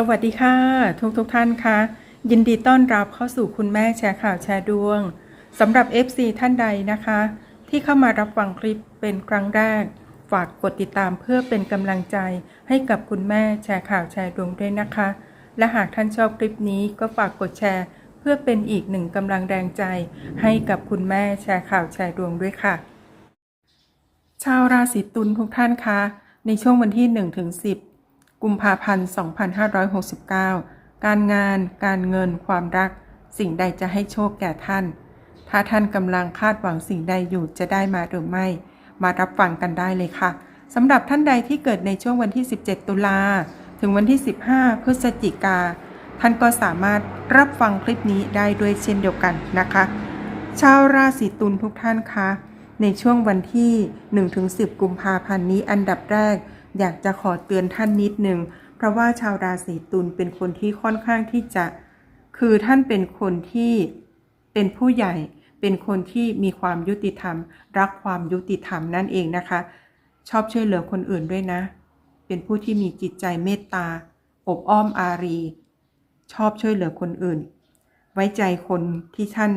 สวัสดีค่ะ ทุกทุกท่านคะยินดีต้อนรับเข้าสู่คุณแม่แชร์ข่าวแชร์ดวงสำหรับ FC ท่านใดนะคะ ที่เข้ามารับฟังคลิปเป็นครั้งแรก ฝากกดติดตามเพื่อเป็นกำลังใจให้กับคุณแม่แชร์ข่าวแชร์ดวงด้วยนะคะ และหากท่านชอบคลิปนี้ก็ฝากกดแชร์ เพื่อเป็นอีกหนึ่งกำลังแรงใจ ให้กับคุณแม่แชร์ข่าวแชร์ดวงด้วยค่ะ ชาวราศีตุลทุกท่านคะในช่วงวันที่1ถึง10 กุมภาพันธ์ 2569 การงาน การเงิน ความรัก สิ่งใดจะให้โชคแก่ท่าน ถ้าท่านกำลังคาดหวังสิ่งใดอยู่จะได้มาหรือไม่ มารับฟังกันได้เลยค่ะสำหรับท่านใดที่เกิดในช่วงวันที่ 17 ตุลา ถึงวันที่ 15 พฤศจิกา ท่านก็สามารถรับฟังคลิปนี้ได้ด้วยเช่นเดียวกันนะคะ ชาวราศีตุลทุกท่านคะ ในช่วงวันที่ 1-10 กุมภาพันธ์นี้อันดับแรก อยากจะขอเตือนท่านนิดนึง เพราะว่าชาวราศีตุลเป็นคนที่ค่อนข้างที่จะ คือท่านเป็นคนที่เป็นผู้ใหญ่ เป็นคนที่มีความยุติธรรม รักความยุติธรรมนั่นเองนะคะ ชอบช่วยเหลือคนอื่นด้วยนะ เป็นผู้ที่มีจิตใจเมตตา อบอ้อมอารี ชอบช่วยเหลือคนอื่น ไว้ใจคนที่ท่าน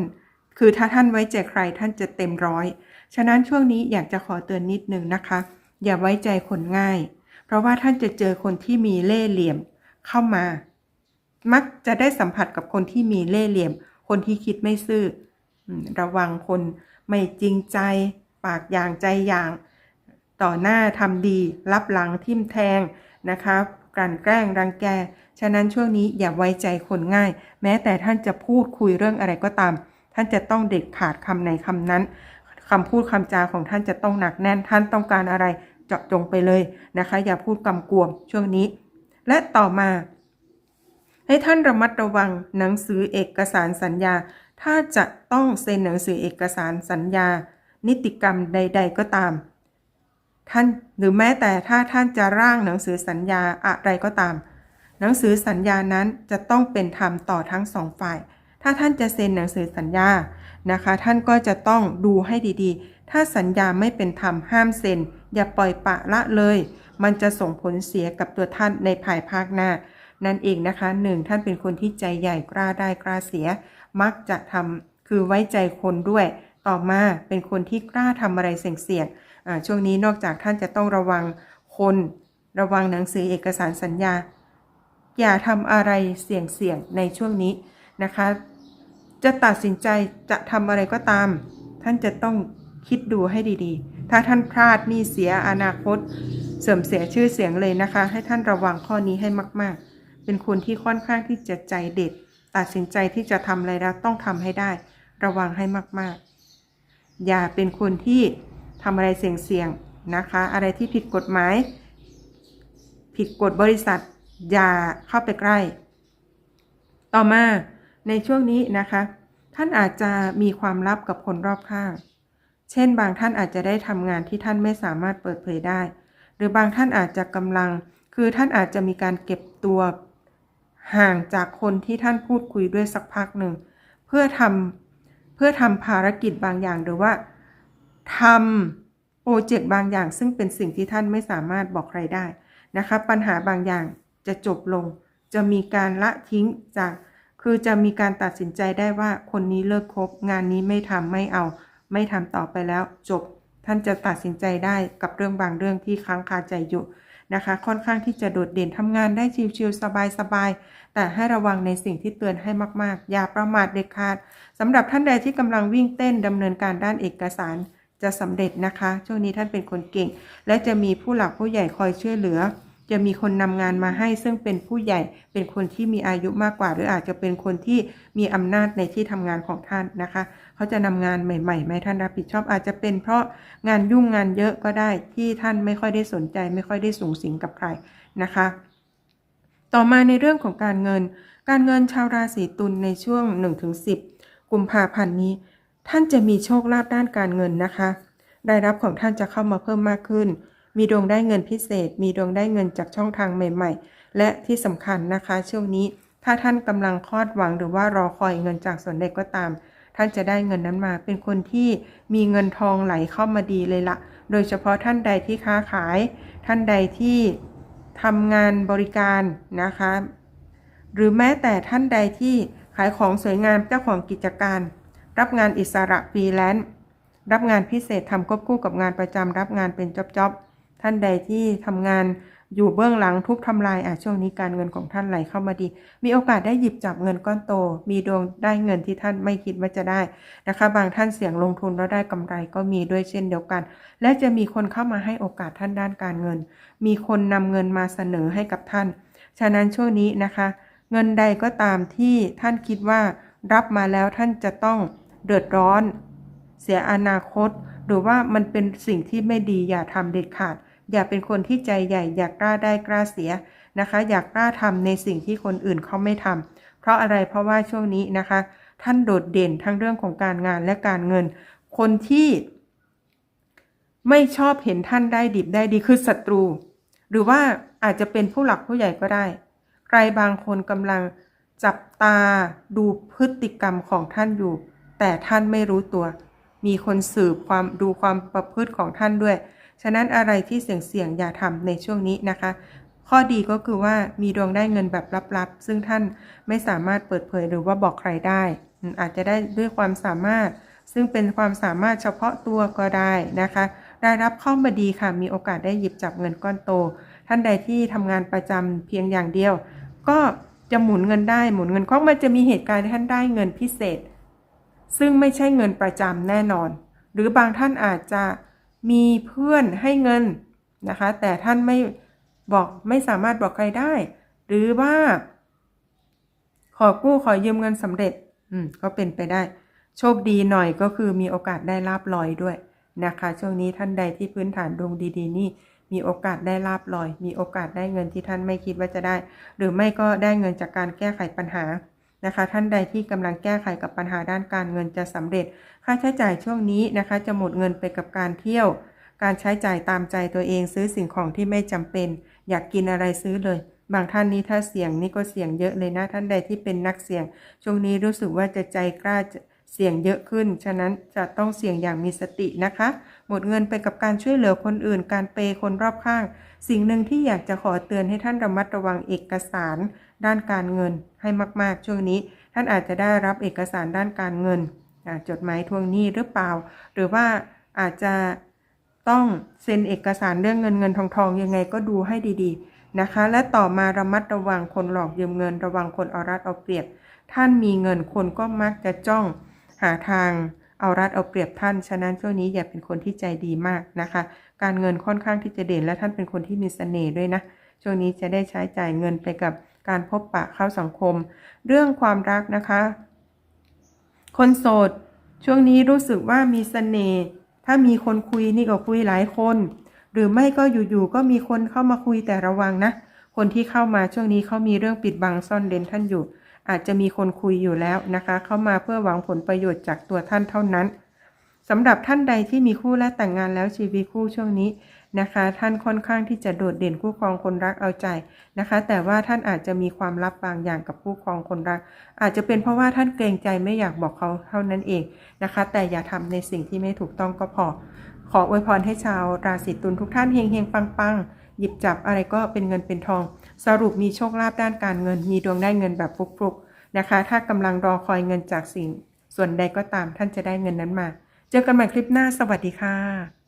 คือถ้าท่านไว้ใจใครท่านจะเต็มร้อย ฉะนั้นช่วงนี้อยากจะขอเตือนนิดนึงนะคะ อย่าไว้ใจคนง่าย เพราะว่าท่านจะเจอคนที่มีเล่ห์เหลี่ยมเข้ามา มักจะได้สัมผัสกับคนที่มีเล่ห์เหลี่ยม คนที่คิดไม่ซื่อ ระวังคนไม่จริงใจ ปากอย่างใจอย่าง ต่อหน้าทำดี รับหลังทิมแทงนะคะกลั่นแกล้งรังแก ฉะนั้นช่วงนี้อย่าไว้ใจคนง่าย แม้แต่ท่านจะพูดคุยเรื่องอะไรก็ตาม ท่านจะต้องเด็ดขาดคำไหนคำนั้นคำพูดคำจาของท่านจะต้องหนักแน่นท่านต้องการอะไร เจาะจงไปเลยนะคะ อย่าพูดกำกวมช่วงนี้ และต่อมา ให้ท่านระมัดระวังหนังสือเอกสารสัญญา ถ้าจะต้องเซ็นหนังสือเอกสารสัญญา นิติกรรมใด ๆ ก็ตาม ท่านหรือแม้แต่ถ้าท่านจะร่างหนังสือสัญญาอะไรก็ตาม หนังสือสัญญานั้นจะต้องเป็นธรรมต่อทั้งสองฝ่ายถ้าท่านจะเซ็นหนังสือสัญญานะคะ ท่านก็จะต้องดูให้ดีๆ ถ้าสัญญาไม่เป็นธรรมห้ามเซ็น อย่าปล่อยปะละเลย มันจะส่งผลเสียกับตัวท่านในภายภาคหน้า นั่นเองนะคะหนึ่งท่านเป็นคนที่ใจใหญ่กล้าได้กล้าเสีย มักจะทำคือไว้ใจคนด้วย ต่อมาเป็นคนที่กล้าทำอะไรเสี่ยงๆช่วงนี้นอกจากท่านจะต้องระวังคนระวังหนังสือเอกสารสัญญา อย่าทำอะไรเสี่ยงๆในช่วงนี้นะคะ จะตัดสินใจจะทำอะไรก็ตาม ท่านจะต้องคิดดูให้ดีๆ ถ้าท่านพลาดนี่เสียอนาคต เสื่อมเสียชื่อเสียงเลยนะคะ ให้ท่านระวังข้อนี้ให้มาก ๆ เป็นคนที่ค่อนข้างที่จะใจเด็ด ตัดสินใจที่จะทำอะไรแล้วต้องทำให้ได้ ระวังให้มาก ๆ อย่าเป็นคนที่ทำอะไรเสี่ยงๆนะคะ อะไรที่ผิดกฎหมาย ผิดกฎบริษัท อย่าเข้าไปใกล้ ต่อมาในช่วงนี้นะคะ ท่านอาจจะมีความลับกับคนรอบข้าง เช่น บางท่านอาจจะได้ทำงานที่ท่านไม่สามารถเปิดเผยได้ หรือบางท่านอาจจะกำลัง คือท่านอาจจะมีการเก็บตัวห่างจากคนที่ท่านพูดคุยด้วยสักพักหนึ่ง เพื่อทำเพื่อทำภารกิจบางอย่างหรือว่าทำโปรเจกต์บางอย่าง ซึ่งเป็นสิ่งที่ท่านไม่สามารถบอกใครได้นะคะ ปัญหาบางอย่างจะจบลง จะมีการละทิ้งจาก คือจะมีการตัดสินใจได้ว่าคนนี้เลิกคบ งานนี้ไม่ทำไม่เอา ไม่ทำต่อไปแล้วจบ ท่านจะตัดสินใจได้กับเรื่องบางเรื่องที่ค้างคาใจอยู่นะคะ ค่อนข้างที่จะโดดเด่นทำงานได้ชิวๆสบายๆ แต่ให้ระวังในสิ่งที่เตือนให้มากๆ อย่าประมาทเด็ดขาดสำหรับท่านใดที่กำลังวิ่งเต้นดำเนินการด้านเอกสารจะสำเร็จนะคะ ช่วงนี้ท่านเป็นคนเก่ง และจะมีผู้หลักผู้ใหญ่คอยช่วยเหลือ จะมีคนนำงานมาให้ซึ่งเป็นผู้ใหญ่เป็นคนที่มีอายุมากกว่า หรืออาจจะเป็นคนที่มีอำนาจในที่ทำงานของท่านนะคะเขาจะนำงานใหม่ๆมาให้ท่านรับผิดชอบอาจจะเป็นเพราะงานยุ่งงานเยอะก็ได้ที่ท่านไม่ค่อยได้สนใจ ไม่ค่อยได้สูงสิงกับใครนะคะ ต่อมาในเรื่องของการเงิน การเงินชาวราศีตุลในช่วง 1-10 กุมภาพันธ์นี้ ท่านจะมีโชคลาภด้านการเงินนะคะรายรับของท่านจะเข้ามาเพิ่มมากขึ้น มีดวงได้เงินพิเศษ มีดวงได้เงินจากช่องทางใหม่ ๆ และที่สำคัญนะคะ ช่วงนี้ถ้าท่านกำลังคาดหวังหรือว่ารอคอยเงินจากส่วนใดก็ตาม ท่านจะได้เงินนั้นมา เป็นคนที่มีเงินทองไหลเข้ามาดีเลยละโดยเฉพาะท่านใดที่ค้าขาย ท่านใดที่ทำงานบริการนะคะ หรือแม้แต่ท่านใดที่ขายของสวยงามเจ้าของกิจการ รับงานอิสระฟรีแลนซ์รับงานพิเศษทำควบคู่กับงานประจำรับงานเป็นจ็อบๆ ท่านใดที่ทำงานอยู่เบื้องหลังทุบทำลายอะช่วงนี้การเงินของท่านไหลเข้ามาดี มีโอกาสได้หยิบจับเงินก้อนโต มีดวงได้เงินที่ท่านไม่คิดว่าจะได้นะคะ บางท่านเสี่ยงลงทุนแล้วได้กำไรก็มีด้วยเช่นเดียวกัน และจะมีคนเข้ามาให้โอกาสท่านด้านการเงิน มีคนนำเงินมาเสนอให้กับท่าน ฉะนั้นช่วงนี้นะคะ เงินใดก็ตามที่ท่านคิดว่ารับมาแล้วท่านจะต้องเดือดร้อน เสียอนาคต หรือว่ามันเป็นสิ่งที่ไม่ดีอย่าทำเด็ดขาด อย่าเป็นคนที่ใจใหญ่ อยากกล้าได้กล้าเสียนะคะ อยากกล้าทำในสิ่งที่คนอื่นเขาไม่ทำเพราะอะไรเพราะว่าช่วงนี้นะคะ ท่านโดดเด่นทั้งเรื่องของการงานและการเงิน คนที่ไม่ชอบเห็นท่านได้ดิบได้ดีคือศัตรู หรือว่าอาจจะเป็นผู้หลักผู้ใหญ่ก็ได้ ใครบางคนกำลังจับตาดูพฤติกรรมของท่านอยู่ แต่ท่านไม่รู้ตัว มีคนสืบความดูความประพฤติของท่านด้วย ฉะนั้นอะไรที่เสี่ยงๆอย่าทำในช่วงนี้นะคะ ข้อดีก็คือว่ามีดวงได้เงินแบบลับๆ ซึ่งท่านไม่สามารถเปิดเผยหรือว่าบอกใครได้ อาจจะได้ด้วยความสามารถ ซึ่งเป็นความสามารถเฉพาะตัวก็ได้นะคะได้รับเข้ามาดีค่ะ มีโอกาสได้หยิบจับเงินก้อนโต ท่านใดที่ทำงานประจำเพียงอย่างเดียว ก็จะหมุนเงินได้ หมุนเงินคล่องมันจะมีเหตุการณ์ที่ท่านได้เงินพิเศษ ซึ่งไม่ใช่เงินประจำแน่นอน หรือบางท่านอาจจะมีเพื่อนให้เงินนะคะ แต่ท่านไม่บอกไม่สามารถบอกใครได้ หรือว่า ขอกู้ขอยืมเงินสำเร็จ อืม ก็เป็นไปได้ โชคดีหน่อยก็คือมีโอกาสได้ลาบลอยด้วยนะคะ ช่วงนี้ท่านใดที่พื้นฐานดวงดี ๆ นี่มีโอกาสได้ลาบลอย มีโอกาสได้เงินที่ท่านไม่คิดว่าจะได้ หรือไม่ก็ได้เงินจากการแก้ไขปัญหา นะคะ ท่านใดที่กำลังแก้ไขกับปัญหาด้านการเงินจะสำเร็จ ค่าใช้จ่ายช่วงนี้นะคะ จะหมดเงินไปกับการเที่ยว การใช้จ่ายตามใจตัวเองซื้อสิ่งของที่ไม่จำเป็น อยากกินอะไรซื้อเลย บางท่านนี้ถ้าเสี่ยงนี่ก็เสี่ยงเยอะเลยนะ ท่านใดที่เป็นนักเสี่ยง ช่วงนี้รู้สึกว่าจะใจกล้าเสี่ยงเยอะขึ้น ฉะนั้นจะต้องเสี่ยงอย่างมีสตินะคะ หมดเงินไปกับการช่วยเหลือคนอื่น การเปย์คนรอบข้าง สิ่งหนึ่งที่อยากจะขอเตือนให้ท่านระมัดระวังเอกสาร ด้านการเงินให้มาก ๆ ช่วงนี้ ท่านอาจจะได้รับเอกสารด้านการเงินจดหมายทวงหนี้หรือเปล่า หรือว่าอาจจะต้องเซ็นเอกสารเรื่องเงินเงินทองทองยังไงก็ดูให้ดีๆนะคะ และต่อมาระมัดระวังคนหลอกยืมเงิน ระวังคนเอารัดเอาเปรียบ ท่านมีเงินคนก็มักจะจ้องหาทางเอารัดเอาเปรียบท่าน ฉะนั้นช่วงนี้อย่าเป็นคนที่ใจดีมากนะคะ การเงินค่อนข้างที่จะเด่นและท่านเป็นคนที่มีเสน่ห์ด้วยนะ ช่วงนี้จะได้ใช้จ่ายเงินไปกับการพบปะเข้าสังคม เรื่องความรักนะคะ คนโสด ช่วงนี้รู้สึกว่ามีเสน่ห์ถ้ามีคนคุยนี่ก็คุยหลายคน หรือไม่ก็อยู่ๆก็มีคนเข้ามาคุยแต่ระวังนะ คนที่เข้ามาช่วงนี้เขามีเรื่องปิดบังซ่อนเร้นท่านอยู่ อาจจะมีคนคุยอยู่แล้วนะคะ เข้ามาเพื่อหวังผลประโยชน์จากตัวท่านเท่านั้นสำหรับท่านใดที่มีคู่และแต่งงานแล้วชีวิตคู่ช่วงนี้ นะคะ ท่านค่อนข้างที่จะโดดเด่นคู่ครองคนรักเอาใจนะคะ แต่ว่าท่านอาจจะมีความลับบางอย่างกับคู่ครองคนรัก อาจจะเป็นเพราะว่าท่านเกรงใจไม่อยากบอกเขาเท่านั้นเองนะคะ แต่อย่าทำในสิ่งที่ไม่ถูกต้องก็พอ ขออวยพรให้ชาวราศีตุลทุกท่านเฮงเฮงปังปังหยิบจับอะไรก็เป็นเงินเป็นทอง สรุปมีโชคลาภด้านการเงิน มีดวงได้เงินแบบฟลุกๆนะคะ ถ้ากำลังรอคอยเงินจากสิ่ง ส่วนใดก็ตามท่านจะได้เงินนั้นมา เจอกันใหม่คลิปหน้าสวัสดีค่ะ